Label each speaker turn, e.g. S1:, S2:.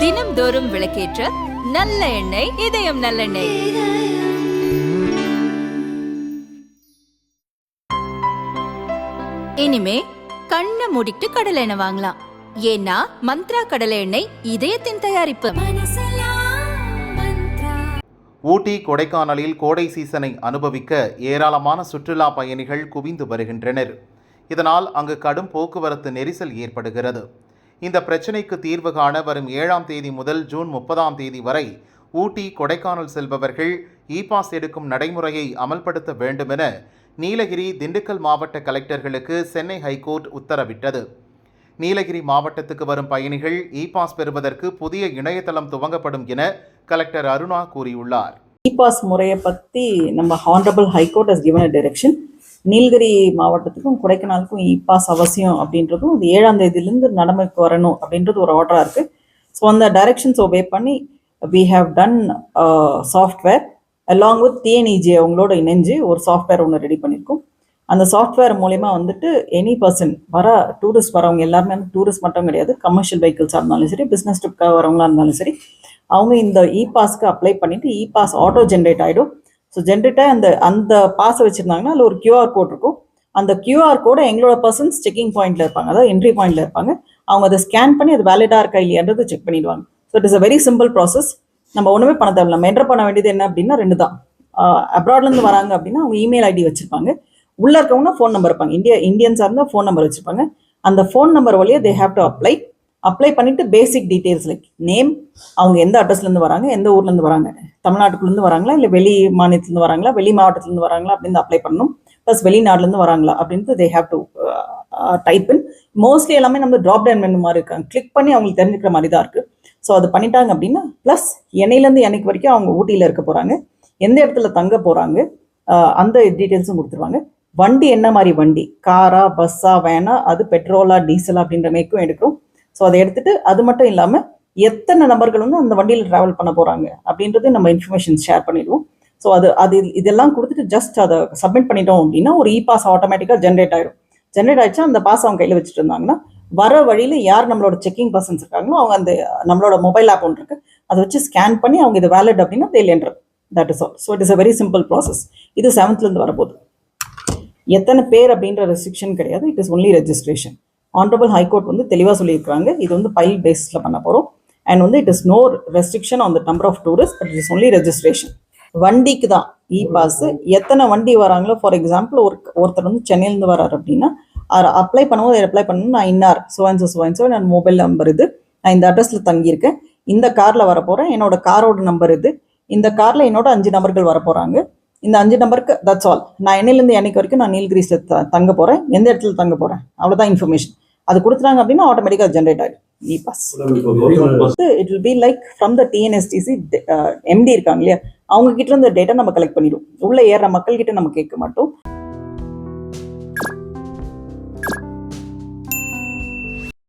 S1: தினம்தோறும் விளக்கேற்ற நல்ல எண்ணெய் இதயம் நல்லெண்ணெய். இனிமே கண்ணை மூடிட்டு கடலை எண்ணெய் வாங்கலாம். ஏன்னா மந்த்ரா கடலை எண்ணெய் இதயத்தின் தயாரிப்பு.
S2: ஊட்டி கொடைக்கானலில் கோடை சீசனை அனுபவிக்க ஏராளமான சுற்றுலா பயணிகள் குவிந்து வருகின்றனர். இதனால் அங்கு கடும் போக்குவரத்து நெரிசல் ஏற்படுகிறது. இந்த பிரச்சினைக்கு தீர்வு காண வரும் ஏழாம் தேதி முதல் ஜூன் முப்பதாம் தேதி வரை ஊட்டி கொடைக்கானல் செல்பவர்கள் இ பாஸ் எடுக்கும் நடைமுறையை அமல்படுத்த வேண்டுமென நீலகிரி திண்டுக்கல் மாவட்ட கலெக்டர்களுக்கு சென்னை ஹைகோர்ட் உத்தரவிட்டது. நீலகிரி மாவட்டத்துக்கு வரும் பயணிகள் இ பாஸ் பெறுவதற்கு புதிய இணையதளம் துவங்கப்படும் என கலெக்டர் அருணா கூறியுள்ளார்.
S3: இ பாஸ் முறையை பற்றி நம்ம ஹானரபிள் ஹைகோர்ட் ஹஸ் நீலகிரி மாவட்டத்துக்கும் கொடைக்கானலுக்கும் e இ பாஸ் அவசியம் அப்படின்றதும் இது ஏழாம் தேதியிலேருந்து நடைமுறைக்கு வரணும் அப்படின்றது ஒரு ஆர்டராக இருக்குது ஸோ அந்த டைரக்ஷன்ஸ் ஒபே பண்ணி we have done software along with TNEG அவங்களோட இணைஞ்சு ஒரு சாஃப்ட்வேர் ஒன்று ரெடி பண்ணியிருக்கோம் அந்த சாஃப்ட்வேர் மூலயமா வந்துட்டு எனி பர்சன் வர டூரிஸ்ட் வரவங்க எல்லாருமே வந்து டூரிஸ்ட் மட்டும் கிடையாது கமர்ஷியல் வெஹிக்கிள்ஸாக இருந்தாலும் சரி பிஸ்னஸ் ட்ரிப்காக வரவங்களா இருந்தாலும் சரி அவங்க இந்த e இ பாஸ்க்கு அப்ளை பண்ணிவிட்டு e e pass auto generate ஆகிடும் ஸோ ஜென்ரேட்டாக அந்த அந்த பாஸை வச்சுருந்தாங்கன்னா அதில் ஒரு கியூஆர் கோட் இருக்கும். அந்த கியூஆர் கோடை எங்களோட பர்சன்ஸ் செக்கிங் பாயிண்ட்ல இருப்பாங்க. அதாவது என்ட்ரி பாயிண்ட்ல இருப்பாங்க. அவங்க அதை ஸ்கேன் பண்ணி அது வேலிடாக இருக்கா இல்லையான்றது செக் பண்ணிடுவாங்க. So it is a very simple process நம்ம ஒன்றுமே பண்ண தேவை நம்ம என்டர் பண்ண வேண்டியது என்ன அப்படின்னா ரெண்டு தான். அப்ராட்லேருந்து வராங்க அப்படின்னா அவங்க இமெயில் ஐடி வச்சிருப்பாங்க. உள்ளே இருக்கவங்க ஃபோன் நம்பர் இருப்பாங்க. இந்தியா இந்தியன்ஸாக இருந்தால் ஃபோன் நம்பர் வச்சுருப்பாங்க. அந்த ஃபோன் நம்பர் வழியாக they have to apply apply பண்ணிட்டு பேசிக் டீட்டெயில்ஸ் லைக் நேம் அவங்க எந்த அட்ரஸ்லேருந்து வராங்க எந்த ஊர்லேருந்து வராங்க தமிழ்நாட்டுக்குள்ளேருந்து வராங்களா இல்லை வெளி மாநிலத்துலேருந்து வராங்களா வெளி மாவட்டத்துலேருந்து வராங்களா அப்படின்னு அப்ளை பண்ணணும். ப்ளஸ் வெளிநாடுலேருந்து வராங்களா அப்படின்ட்டு they have to type in mostly எல்லாமே நம்ம ட்ராப் டவுன் மெனு மாதிரி இருக்காங்க. கிளிக் பண்ணி அவங்களுக்கு தெரிஞ்சுக்கிற மாதிரி தான் இருக்குது ஸோ அது பண்ணிட்டாங்க அப்படின்னா ப்ளஸ் என்னையிலேருந்து என்னைக்கு வரைக்கும் அவங்க ஊட்டியில் இருக்க போகிறாங்க எந்த இடத்துல தங்க போகிறாங்க uh, அந்த டீட்டெயில்ஸும் கொடுத்துருவாங்க. வண்டி என்ன மாதிரி வண்டி? காரா பஸ்ஸா வேனா? அது பெட்ரோலா டீசலா அப்படின்ற மேக்கும் எடுக்கிறோம். ஸோ அதை எடுத்துட்டு அது மட்டும் இல்லாமல் எத்தனை நபர்கள் வந்து அந்த வண்டியில் ட்ராவல் பண்ண போகிறாங்க அப்படின்றது நம்ம இன்ஃபர்மேஷன் ஷேர் பண்ணிடுவோம். ஸோ அது அது இதெல்லாம் கொடுத்துட்டு ஜஸ்ட் அதை சப்மிட் பண்ணிட்டோம் அப்படின்னா ஒரு இ பாஸ் ஆட்டோமேட்டிக்காக ஜென்ரேட் ஆயிடும் ஜென்ரேட் ஆயிடுச்சா அந்த பாஸ் அவங்க கையில் வச்சுட்டு இருந்தாங்கன்னா வர வழியில் யார் நம்மளோட செக்கிங் பர்சன்ஸ் இருக்காங்களோ அவங்க அந்த நம்மளோட மொபைல் ஆப் ஒன்று இருக்குது அதை வச்சு ஸ்கேன் பண்ணி அவங்க இது வேலிட் அப்படின்னா தேல் enter that is all so it is a very simple process இது செவன்த்லேருந்து வரப்போகுது. எத்தனை பேர் அப்படின்ற ரெஸ்ட்ரிக்ஷன் கிடையாது. It is only registration honourable high court வந்து தெளிவாக சொல்லியிருக்காங்க இது வந்து பைல் பேஸில் பண்ண போகிறோம் அண்ட் வந்து it is no restriction on the number of tourist but it is only registration வண்டிக்கு தான் இ பாஸ் எத்தனை வண்டி வராங்களோ ஃபார் எக்ஸாம்பிள் ஒரு ஒருத்தர் வந்து சென்னையிலேருந்து வராரு அப்படின்னா அப்ளை பண்ணும்போது அப்ளை பண்ணணும் நான் இன்னார். சுவான்சோ சுவான்சோ நான் மொபைல் நம்பர் இது. நான் இந்த அட்ரஸில் தங்கியிருக்கேன். இந்த காரில் வர போகிறேன் என்னோட காரோட நம்பர் இது. இந்த காரில் என்னோட அஞ்சு நபர்கள் வர போகிறாங்க இந்த அஞ்சு நம்பருக்கு தட்ஸ் ஆல் நான் என்னையிலேருந்து என்னைக்கு வரைக்கும் நான் நீல்கிரிஸில் த தங்க போகிறேன் எந்த இடத்துல தங்க போகிறேன் அவ்வளோதான் இன்ஃபர்மேஷன் அது கொடுத்துட்டாங்க அப்படின்னா ஆட்டோமேட்டிக்காக ஜென்ரேட் ஆகிடும் e pass it will be like from the TNSTC MD இருக்காங்க இல்லையா? அவங்க கிட்ட இருந்த டேட்டா நம்ம கலெக்ட் பண்ணிடுவோம். உள்ள ஏற மக்கள் கிட்ட நம்ம கேட்க மாட்டோம்.